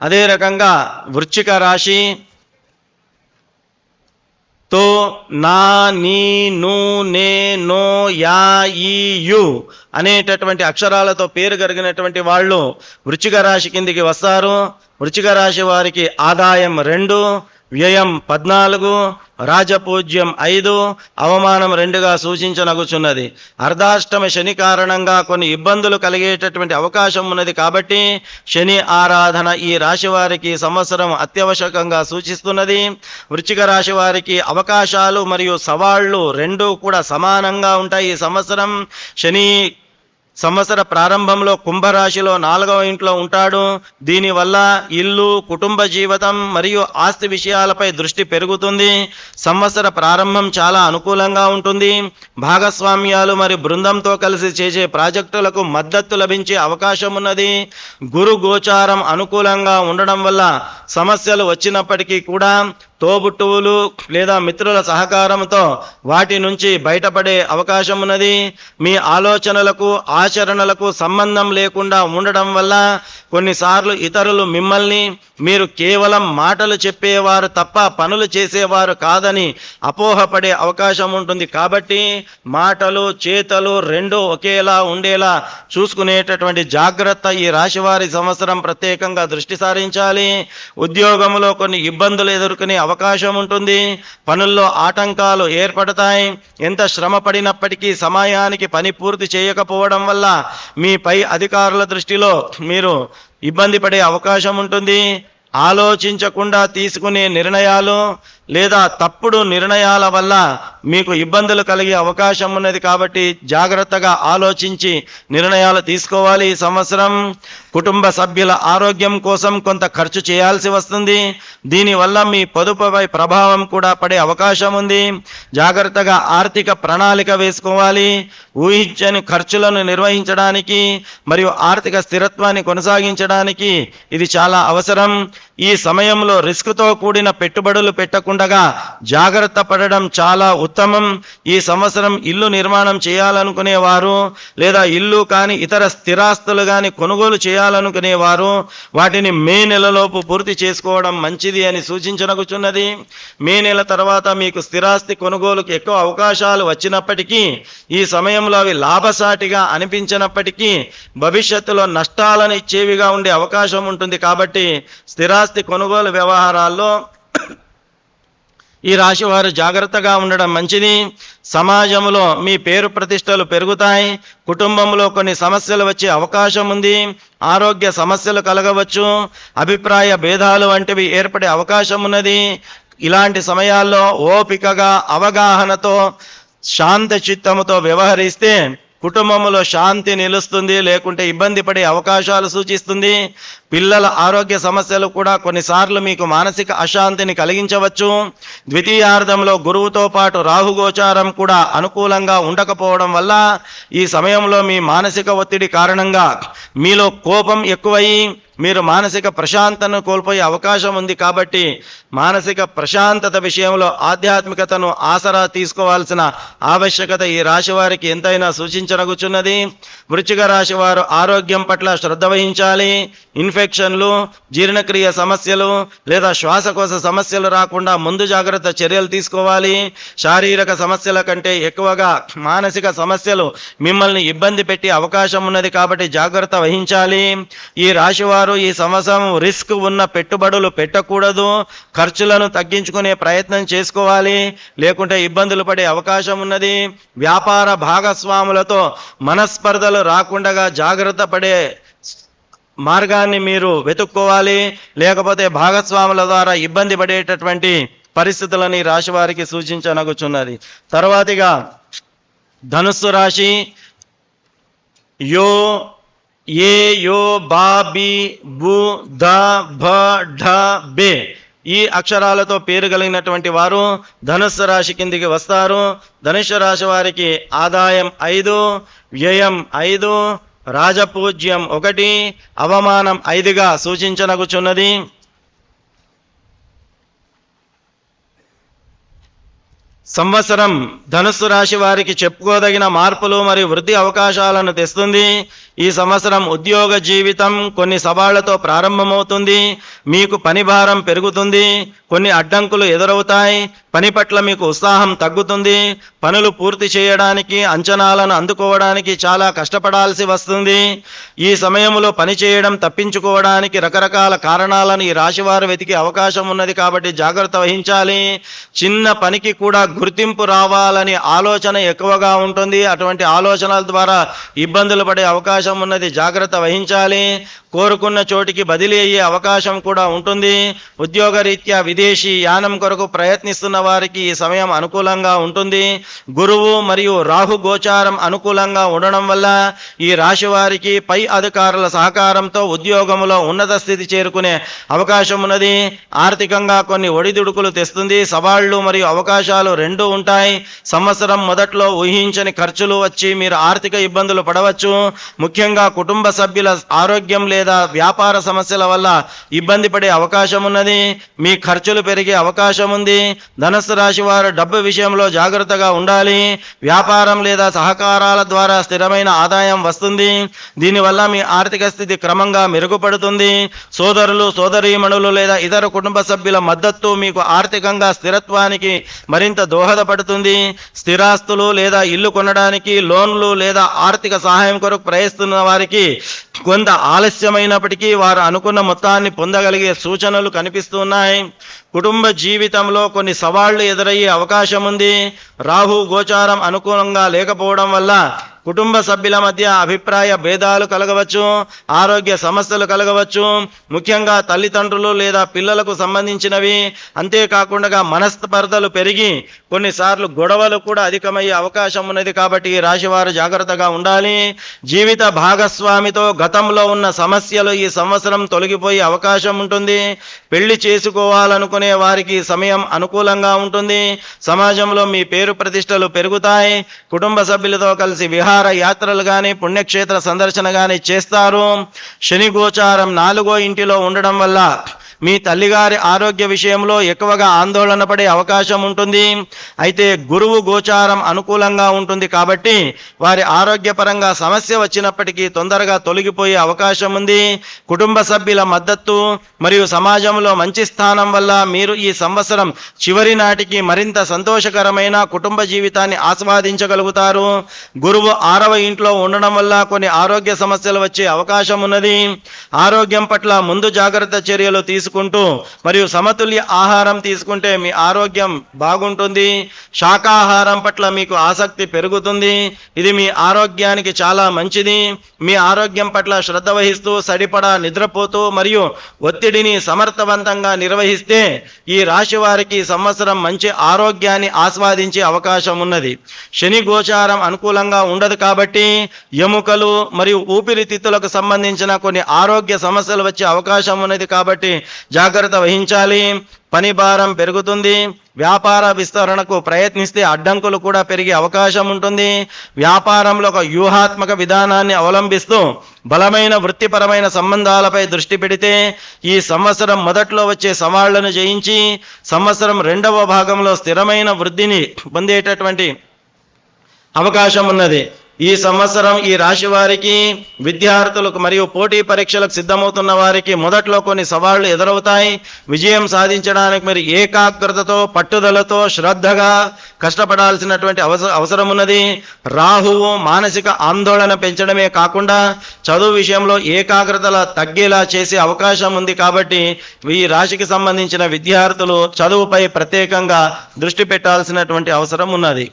అదే రకంగా వృశ్చిక రాశి తో నా నీ ను నే నో యా ఈ యు అనేటటువంటి అక్షరాలతో పేరు కలిగినటువంటి వాళ్ళు వృచ్చిక రాశి కిందికి వస్తారు. వృచ్చిక రాశి వారికి ఆదాయం రెండు వ్యయం పద్నాలుగు రాజపూజ్యం ఐదు అవమానం రెండుగా సూచించనగుచున్నది. అర్ధాష్టమ శని కారణంగా కొన్ని ఇబ్బందులు కలిగేటటువంటి అవకాశం ఉన్నది కాబట్టి శని ఆరాధన ఈ రాశి వారికి సంవత్సరం అత్యవశ్యకంగా సూచిస్తున్నది. వృచ్చిక రాశి వారికి అవకాశాలు మరియు సవాళ్ళు రెండూ కూడా సమానంగా ఉంటాయి ఈ సంవత్సరం. శని సంవత్సర ప్రారంభంలో కుంభరాశిలో నాలుగవ ఇంట్లో ఉంటాడు. దీనివల్ల ఇల్లు కుటుంబ జీవితం మరియు ఆస్తి విషయాలపై దృష్టి పెరుగుతుంది. సంవత్సర ప్రారంభం చాలా అనుకూలంగా ఉంటుంది. భాగస్వామ్యాలు మరియు బృందంతో కలిసి చేసే ప్రాజెక్టులకు మద్దతు లభించే అవకాశం ఉన్నది. గురు గోచారం అనుకూలంగా ఉండడం వల్ల సమస్యలు వచ్చినప్పటికీ కూడా తోబుట్టువులు లేదా మిత్రుల సహకారంతో వాటి నుంచి బయటపడే అవకాశం ఉన్నది మీ ఆలోచనలకు ఆచరణలకు సంబంధం లేకుండా ఉండడం వల్ల కొన్నిసార్లు ఇతరులు మిమ్మల్ని మీరు కేవలం మాటలు చెప్పేవారు తప్ప పనులు చేసేవారు కాదని అపోహపడే అవకాశం ఉంటుంది. కాబట్టి మాటలు చేతలు రెండు ఒకేలా ఉండేలా చూసుకునేటటువంటి జాగ్రత్త ఈ రాశివారి సంవత్సరం ప్రత్యేకంగా దృష్టి సారించాలి. ఉద్యోగంలో కొన్ని ఇబ్బందులు ఎదుర్కొనే అవకాశం ఉంటుంది. పనుల్లో ఆటంకాలు ఏర్పడతాయి. ఎంత శ్రమ పడినప్పటికీ సమయానికి పని పూర్తి చేయకపోవడం వల్ల మీ పై అధికారుల దృష్టిలో మీరు ఇబ్బంది పడే అవకాశం ఉంటుంది. ఆలోచించకుండా తీసుకునే నిర్ణయాలు లేదా తప్పుడు నిర్ణయాల వల్ల మీకు ఇబ్బందులు కలిగే అవకాశం ఉన్నది కాబట్టి జాగ్రత్తగా ఆలోచించి నిర్ణయాలు తీసుకోవాలి ఈ సంవత్సరం. కుటుంబ సభ్యుల ఆరోగ్యం కోసం కొంత ఖర్చు చేయాల్సి వస్తుంది. దీనివల్ల మీ పొదుపుపై ప్రభావం కూడా పడే అవకాశం ఉంది. జాగ్రత్తగా ఆర్థిక ప్రణాళిక వేసుకోవాలి. ఊహించని ఖర్చులను నిర్వహించడానికి మరియు ఆర్థిక స్థిరత్వాన్ని కొనసాగించడానికి ఇది చాలా అవసరం. ఈ సమయంలో రిస్క్తో కూడిన పెట్టుబడులు పెట్టకుండగా జాగ్రత్త పడడం చాలా ఉత్తమం. ఈ సంవత్సరం ఇల్లు నిర్మాణం చేయాలనుకునేవారు లేదా ఇల్లు కానీ ఇతర స్థిరాస్తులు కానీ కొనుగోలు చేయాలనుకునేవారు వాటిని మే నెలలోపు పూర్తి చేసుకోవడం మంచిది అని సూచించనగుచున్నది. మే నెల తర్వాత మీకు స్థిరాస్తి కొనుగోలుకు ఎక్కువ అవకాశాలు వచ్చినప్పటికీ ఈ సమయంలో అవి లాభసాటిగా అనిపించినప్పటికీ భవిష్యత్తులో నష్టాలను ఇచ్చేవిగా ఉండే అవకాశం ఉంటుంది కాబట్టి స్థిరాస్తి కొనుగోలు వ్యవహారాల్లో ఈ రాశి వారు జాగ్రత్తగా ఉండడం మంచిది. సమాజంలో మీ పేరు ప్రతిష్టలు పెరుగుతాయి. కుటుంబంలో కొన్ని సమస్యలు వచ్చే అవకాశం ఉంది. ఆరోగ్య సమస్యలు కలగవచ్చు. అభిప్రాయ భేదాలు వంటివి ఏర్పడే అవకాశం ఉన్నది. ఇలాంటి సమయాల్లో ఓపికగా అవగాహనతో శాంత చిత్తముతో వ్యవహరిస్తే కుటుంబంలో శాంతి నిలుస్తుంది లేకుంటే ఇబ్బంది పడే అవకాశాలు సూచిస్తుంది. పిల్లల ఆరోగ్య సమస్యలు కూడా కొన్నిసార్లు మీకు మానసిక అశాంతిని కలిగించవచ్చు. ద్వితీయార్థంలో గురువుతో పాటు రాహుగోచారం కూడా అనుకూలంగా ఉండకపోవడం వల్ల ఈ సమయంలో మీ మానసిక ఒత్తిడి కారణంగా మీలో కోపం ఎక్కువయి మీరు మానసిక ప్రశాంతను కోల్పోయే అవకాశం ఉంది కాబట్టి మానసిక ప్రశాంతత విషయంలో ఆధ్యాత్మికతను ఆసరా తీసుకోవాల్సిన ఆవశ్యకత ఈ రాశి వారికి ఎంతైనా సూచించనగుచున్నది. వృచ్చిక రాశి వారు ఆరోగ్యం పట్ల శ్రద్ధ వహించాలి. ఇన్ఫెక్షన్లు జీర్ణక్రియ సమస్యలు లేదా శ్వాసకోశ సమస్యలు రాకుండా ముందు జాగ్రత్త చర్యలు తీసుకోవాలి. శారీరక సమస్యల కంటే ఎక్కువగా మానసిక సమస్యలు మిమ్మల్ని ఇబ్బంది పెట్టే అవకాశం ఉన్నది కాబట్టి జాగ్రత్త వహించాలి. ఈ రాశి వారు ఈ సంవత్సరం రిస్క్ ఉన్న పెట్టుబడులు పెట్టకూడదు ఖర్చులను తగ్గించుకునే ప్రయత్నం చేసుకోవాలి లేకుంటే ఇబ్బందులు పడే అవకాశం ఉన్నది. వ్యాపార భాగస్వాములతో మనస్పర్ధలు రాకుండా జాగ్రత్త పడే మార్గాన్ని మీరు వెతుక్కోవాలి. లేకపోతే భాగస్వాముల ద్వారా ఇబ్బంది పడేటటువంటి పరిస్థితులని రాశి వారికి సూచించనగుచున్నది. తర్వాతిగా ధనుస్సు రాశి యో ఏ యో బా బి బు ద భ ఢ బే. ఈ అక్షరాలతో పేరు కలిగినటువంటి వారు ధనుస్సు రాశి కిందికి వస్తారు. ధనుస్సు రాశి వారికి ఆదాయం ఐదు వ్యయం ఐదు రాజపూజ్యం ఒకటి అవమానం ఐదుగా సూచించనగుచున్నది. సంవత్సరం ధనుస్సు రాశి వారికి చెప్పుకోదగిన మార్పులు మరియు వృద్ధి అవకాశాలను తెస్తుంది. ఈ సంవత్సరం ఉద్యోగ జీవితం కొన్ని సవాళ్ళతో ప్రారంభమవుతుంది. మీకు పని భారం పెరుగుతుంది. కొన్ని అడ్డంకులు ఎదురవుతాయి. పని పట్ల మీకు ఉత్సాహం తగ్గుతుంది. పనులు పూర్తి చేయడానికి అంచనాలను అందుకోవడానికి చాలా కష్టపడాల్సి వస్తుంది. ఈ సమయంలో పని చేయడం తప్పించుకోవడానికి రకరకాల కారణాలను ఈ రాశివారు వెతికే అవకాశం ఉన్నది కాబట్టి జాగ్రత్త వహించాలి. చిన్న పనికి కూడా గుర్తింపు రావాలని ఆలోచన ఎక్కువగా ఉంటుంది. అటువంటి ఆలోచనల ద్వారా ఇబ్బందులు పడే అవకాశం ఉన్నది. జాగ్రత్త వహించాలి. కోరుకున్న చోటికి బదిలీ అయ్యే అవకాశం కూడా ఉంటుంది. ఉద్యోగరీత్యా విదేశీ యానం కొరకు ప్రయత్నిస్తున్న వారికి ఈ సమయం అనుకూలంగా ఉంటుంది. గురువు మరియు రాహు గోచారం అనుకూలంగా ఉండడం వల్ల ఈ రాశి వారికి పై అధికారుల సహకారంతో ఉద్యోగంలో ఉన్నత స్థితి చేరుకునే అవకాశం ఉన్నది. ఆర్థికంగా కొన్ని ఒడిదుడుకులు తెస్తుంది. సవాళ్ళు మరియు అవకాశాలు రెండు ఉంటాయి. సంవత్సరం మొదట్లో ఊహించని ఖర్చులు వచ్చి మీరు ఆర్థిక ఇబ్బందులు పడవచ్చు. ముఖ్యంగా కుటుంబ సభ్యుల ఆరోగ్యం లేదా వ్యాపార సమస్యల వల్ల ఇబ్బంది పడే అవకాశం ఉన్నది. మీ ఖర్చులు పెరిగే అవకాశం ఉంది. ధనస్సు రాశి వారు డబ్బు విషయంలో జాగ్రత్తగా ఉండాలి. వ్యాపారం లేదా సహకారాల ద్వారా స్థిరమైన ఆదాయం వస్తుంది. దీనివల్ల మీ ఆర్థిక స్థితి క్రమంగా మెరుగుపడుతుంది. సోదరులు సోదరీమణులు లేదా ఇతర కుటుంబ సభ్యుల మద్దతు మీకు ఆర్థికంగా స్థిరత్వానికి మరింత దోహదపడుతుంది స్థిరాస్తులు లేదా ఇల్లు కొనడానికి లోన్లు లేదా ఆర్థిక సహాయం కొరకు ప్రయత్నిస్తున్న వారికి కొంత ఆలస్యమైనప్పటికీ వారు అనుకున్న మొత్తాన్ని పొందగలిగే సూచనలు కనిపిస్తున్నాయి. కుటుంబ జీవితంలో కొన్ని సవాళ్ళు ఎదురయ్యే అవకాశం ఉంది రాహు గోచారం అనుకూలంగా లేకపోవడం వల్ల కుటుంబ సభ్యుల మధ్య అభిప్రాయ భేదాలు కలగవచ్చు ఆరోగ్య సమస్యలు కలగవచ్చు. ముఖ్యంగా తల్లిదండ్రులు లేదా పిల్లలకు సంబంధించినవి. అంతేకాకుండా మనస్పర్ధలు పెరిగి కొన్నిసార్లు గొడవలు కూడా అధికమయ్యే అవకాశం ఉన్నది కాబట్టి ఈ రాశివారు జాగ్రత్తగా ఉండాలి. జీవిత భాగస్వామితో గతంలో ఉన్న సమస్యలు ఈ సంవత్సరం తొలగిపోయే అవకాశం ఉంటుంది. పెళ్ళి చేసుకోవాలనుకునే వారికి సమయం అనుకూలంగా ఉంటుంది. సమాజంలో మీ పేరు ప్రతిష్టలు పెరుగుతాయి. కుటుంబ సభ్యులతో కలిసి విహార యాత్రలు కానీ పుణ్యక్షేత్ర సందర్శన కానీ చేస్తారు. శని గోచారం నాలుగో ఇంటిలో ఉండడం వల్ల మీ తల్లిగారి ఆరోగ్య విషయంలో ఎక్కువగా ఆందోళన పడే అవకాశం ఉంటుంది. అయితే గురువు గోచారం అనుకూలంగా ఉంటుంది కాబట్టి వారి ఆరోగ్యపరంగా సమస్య వచ్చినప్పటికీ తొందరగా తొలగిపోయే అవకాశం ఉంది. కుటుంబ సభ్యుల మద్దతు మరియు సమాజంలో మంచి స్థానం వల్ల మీరు ఈ సంవత్సరం చివరి నాటికి మరింత సంతోషకరమైన కుటుంబ జీవితాన్ని ఆస్వాదించగలుగుతారు. గురువు ఆరవ ఇంట్లో ఉండడం వల్ల కొన్ని ఆరోగ్య సమస్యలు వచ్చే అవకాశం ఉన్నది. ఆరోగ్యం పట్ల ముందు జాగ్రత్త చర్యలు తీసుకుంటూ మరియు సమతుల్య ఆహారం తీసుకుంటే మీ ఆరోగ్యం బాగుంటుంది. శాకాహారం పట్ల మీకు ఆసక్తి పెరుగుతుంది. ఇది మీ ఆరోగ్యానికి చాలా మంచిది. మీ ఆరోగ్యం పట్ల శ్రద్ధ వహిస్తూ సరిపడా నిద్రపోతూ మరియు ఒత్తిడిని సమర్థవంతంగా నిర్వహిస్తే ఈ రాశి వారికి సంవత్సరం మంచి ఆరోగ్యాన్ని ఆస్వాదించే అవకాశం ఉన్నది. శని గోచారం అనుకూలంగా ఉండదు కాబట్టి ఎముకలు మరియు ఊపిరితిత్తులకు సంబంధించిన కొన్ని ఆరోగ్య సమస్యలు వచ్చే అవకాశం ఉన్నది కాబట్టి జాగ్రత్త వహించాలి. పని భారం పెరుగుతుంది. వ్యాపార విస్తరణకు ప్రయత్నిస్తే అడ్డంకులు కూడా పెరిగే అవకాశం ఉంటుంది. వ్యాపారంలో ఒక వ్యూహాత్మక విధానాన్ని అవలంబిస్తూ బలమైన వృత్తిపరమైన సంబంధాలపై దృష్టి పెడితే ఈ సంవత్సరం మొదట్లో వచ్చే సవాళ్ళను జయించి సంవత్సరం రెండవ భాగంలో స్థిరమైన వృద్ధిని పొందేటటువంటి అవకాశం ఉన్నది. ఈ సంవత్సరం ఈ రాశి వారికి విద్యార్థులకు మరియు పోటీ పరీక్షలకు సిద్ధమవుతున్న వారికి మొదట్లో కొన్ని సవాళ్ళు ఎదురవుతాయి. విజయం సాధించడానికి మరి ఏకాగ్రతతో పట్టుదలతో శ్రద్ధగా కష్టపడాల్సినటువంటి అవసరం అవసరం ఉన్నది. రాహువు మానసిక ఆందోళన పెంచడమే కాకుండా చదువు విషయంలో ఏకాగ్రతల తగ్గేలా చేసే అవకాశం ఉంది కాబట్టి ఈ రాశికి సంబంధించిన విద్యార్థులు చదువుపై ప్రత్యేకంగా దృష్టి పెట్టాల్సినటువంటి అవసరం ఉన్నది.